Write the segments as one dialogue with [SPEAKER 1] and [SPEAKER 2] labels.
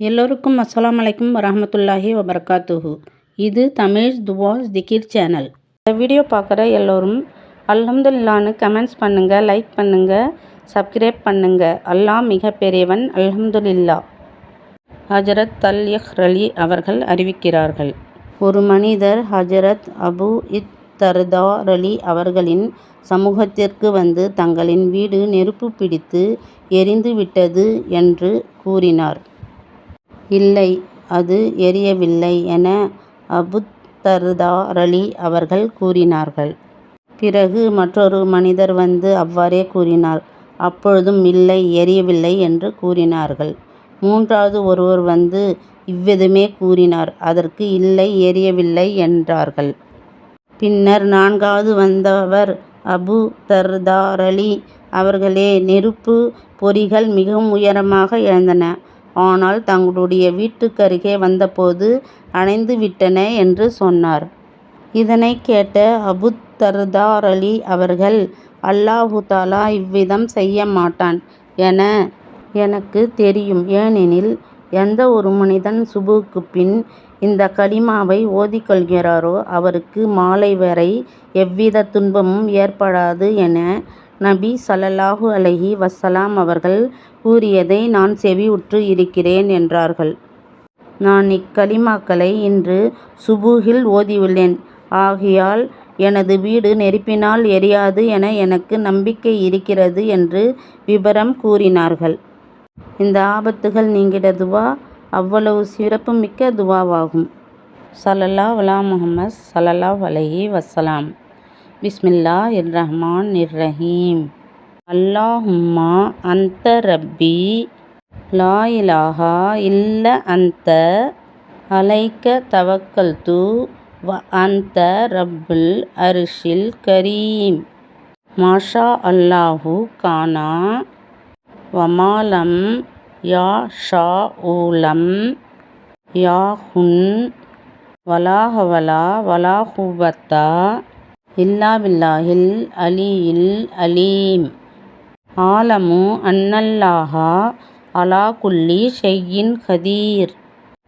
[SPEAKER 1] எல்லோருக்கும் அஸ்லாம் அலைக்கும் வரமத்துல்லாஹி வபர்காத்துஹு. இது தமிழ் துவாஸ் திகிர் சேனல். இந்த வீடியோ பார்க்குற எல்லோரும் அல்ஹம்துல்லான்னு கமெண்ட்ஸ் பண்ணுங்கள் லைக் பண்ணுங்கள் சப்ஸ்கிரைப் பண்ணுங்கள் அல்லாஹ் மிக பெரியவன் அல்ஹம்துல்லா ஹஜரத் அல் அலி அவர்கள் அறிவிக்கிறார்கள். ஒரு மனிதர் ஹஜரத் அபு இத் தர்தா அலி அவர்களின் சமூகத்திற்கு வந்து தங்களின் வீடு நெருப்பு பிடித்து எரிந்து விட்டது என்று கூறினார். இல்லை அது எரியவில்லை என அபுத் அலி அவர்கள் கூறினார்கள். பிறகு மற்றொரு மனிதர் வந்து அவ்வாறே கூறினார் அப்பொழுதும் இல்லை எரியவில்லை என்று கூறினார்கள். மூன்றாவது ஒருவர் வந்து இவ்விதமே கூறினார் அதற்கு இல்லை எரியவில்லை என்றார்கள். பின்னர் நான்காவது வந்தவர் அபு அலி அவர்களே நெருப்பு பொறிகள் மிகவும் உயரமாக எழுந்தன. ஆனால் தங்களுடைய வீட்டுக்கருகே வந்தபோது அணைந்து விட்டன என்று சொன்னார். இதனை கேட்ட அபுத் தர்தார் அலி அவர்கள் அல்லாஹு தாலா இவ்விதம் செய்ய மாட்டான் என எனக்கு தெரியும். ஏனெனில் எந்த ஒரு மனிதன் சுபுக்கு பின் இந்த கலிமாவை ஓதிக்கொள்கிறாரோ அவருக்கு மாலை வரை எவ்வித துன்பமும் ஏற்படாது என நபி சல்லல்லாஹு அலஹி வசலாம் அவர்கள் கூறியதை நான் செவியுற்று இருக்கிறேன் என்றார்கள். நான் இக்கலிமாக்களை இன்று சுபுகில் ஓதியுள்ளேன். ஆகையால் எனது வீடு நெருப்பினால் எரியாது என எனக்கு நம்பிக்கை இருக்கிறது என்று விபரம் கூறினார்கள். இந்த ஆபத்துகள் நீங்கிட துவா அவ்வளவு சிறப்புமிக்க துவாவாகும். ஸல்லல்லாஹு அலா முஹம்மத் ஸல்லல்லாஹு அலைஹி வசலாம் பிஸ்மில்லா இர் ரஹ்மான் இர் ரஹீம். அல்லாஹும்மா அந்த ரப்பி லா இலாஹா இல்ல அந்த அலைக்க தவக்கல்து வ அந்த ரப்புல் அரிஷில் கரீம். மாஷா அல்லாஹு கானா வமாலம் யா ஷா ஊலம் யாஹுன் வலாஹவலா வலா ஹவலா இல்லா பில்லாஹில் அலியில் அலீம். ஆலமு அன்னல்லாஹா அலா குல்லி ஷையின் ஹதீர்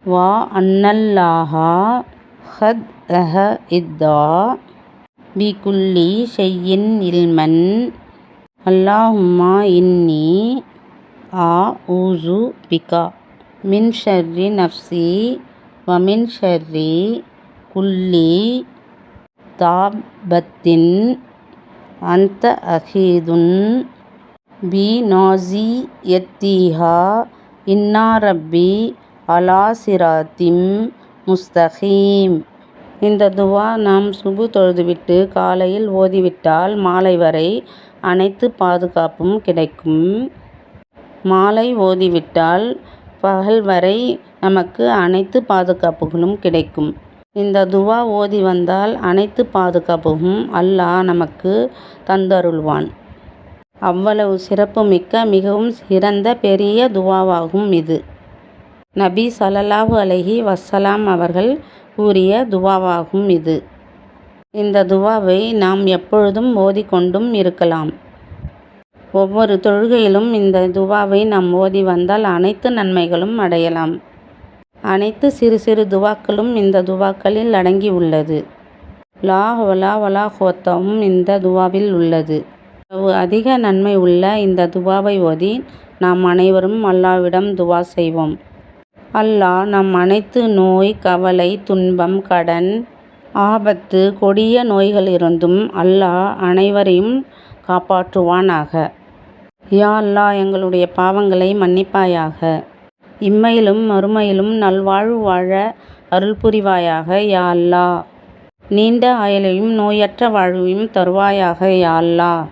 [SPEAKER 1] வா அன்னல்லாஹா ஹத் அஹ இத்தா பி குல்லி ஷையின் இல்மன். அல்லாஹும்மா இன்னி ஆ ஊசு பிகா. மின் ஷர்ரி நஃப்சி வமின் ஷர்ரி குல்லி தாபத்தின். அந்த அஹீதுன். பி நாசியத்திஹா இன்னா ரப்பி அலா சிராத்திம் முஸ்தகீம். இந்த துவா நாம் சுபு தொழுதுவிட்டு காலையில் ஓதிவிட்டால் மாலை வரை அனைத்து பாதுகாப்பும் கிடைக்கும். மாலை ஓதிவிட்டால் பகல் வரை நமக்கு அனைத்து பாதுகாப்புகளும் கிடைக்கும். இந்த துவா ஓதி வந்தால் அனைத்து பாதுகாப்பும் அல்லாஹ் நமக்கு தந்தருள்வான். அவ்வளவு சிறப்புமிக்க மிகவும் சிறந்த பெரிய துவாவாகும் இது. நபி சலல்லாஹு அலஹி வசலாம் அவர்கள் கூறிய துவாவாகும் இது. இந்த துவாவை நாம் எப்பொழுதும் ஓதிக்கொண்டும் இருக்கலாம். ஒவ்வொரு தொழுகையிலும் இந்த துவாவை நாம் ஓதி வந்தால் அனைத்து நன்மைகளும் அடையலாம். அனைத்து சிறு சிறு துவாக்களும் இந்த துவாக்களில் அடங்கி உள்ளது லா ஹவலா வலா இந்த துவாவில் உள்ளது. அதிக நன்மை உள்ள இந்த துவாவை ஓதி நாம் அனைவரும் அல்லாவிடம் துவா செய்வோம். அல்லாஹ் நம் அனைத்து நோய் கவலை துன்பம் கடன் ஆபத்து கொடிய நோய்களிலிருந்தும் அல்லாஹ் அனைவரையும் காப்பாற்றுவானாக. யா அல்லாஹ் எங்களுடைய பாவங்களை மன்னிப்பாயாக. இம்மையிலும் மறுமையிலும் நல்வாழ்வு வாழ அருள் புரிவாயாக யா அல்லாஹ். நீண்ட ஆயலையும் நோயற்ற வாழ்வையும் தருவாயாக யா அல்லாஹ்.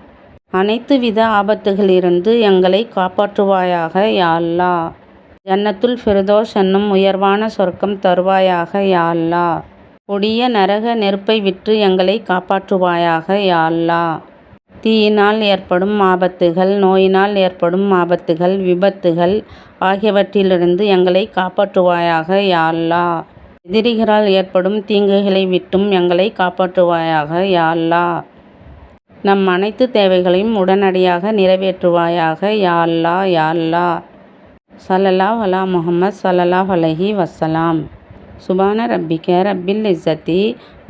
[SPEAKER 1] அனைத்து வித ஆபத்துகளிலிருந்து எங்களை காப்பாற்றுவாயாக யாழ்லா ஜன்னத்துல் ஃபிரதோஷ் என்னும் உயர்வான சொர்க்கம் தருவாயாக யாழ்லா கொடிய நரக நெருப்பை விற்று எங்களை காப்பாற்றுவாயாக யாழ்லா தீயினால் ஏற்படும் ஆபத்துகள் நோயினால் ஏற்படும் ஆபத்துகள் விபத்துகள் ஆகியவற்றிலிருந்து எங்களை காப்பாற்றுவாயாக யாழ்லா எதிரிகளால் ஏற்படும் தீங்குகளை விட்டும் எங்களை காப்பாற்றுவாயாக யாழ்லா நம் அனைத்து தேவைகளையும் உடனடியாக நிறைவேற்றுவாயாக. யா அல்லாஹ் சல்லலா அல்லாஹ் முகமது சல்லலா வலஹி வசலாம் சுபான ரப்பிக ரப்பில் இஸ்ஸத்தி.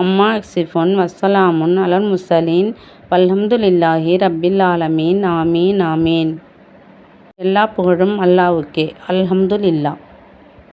[SPEAKER 1] அம்மா சிஃபுன் வஸ்ஸலாமுன் அலல் முசலீன் வல்ஹம்துலில்லாஹி ரப்பில் ஆலமீன். ஆமீன் ஆமீன். எல்லா புகழும் அல்லாவுக்கே அல்ஹம்துலில்லாஹ்.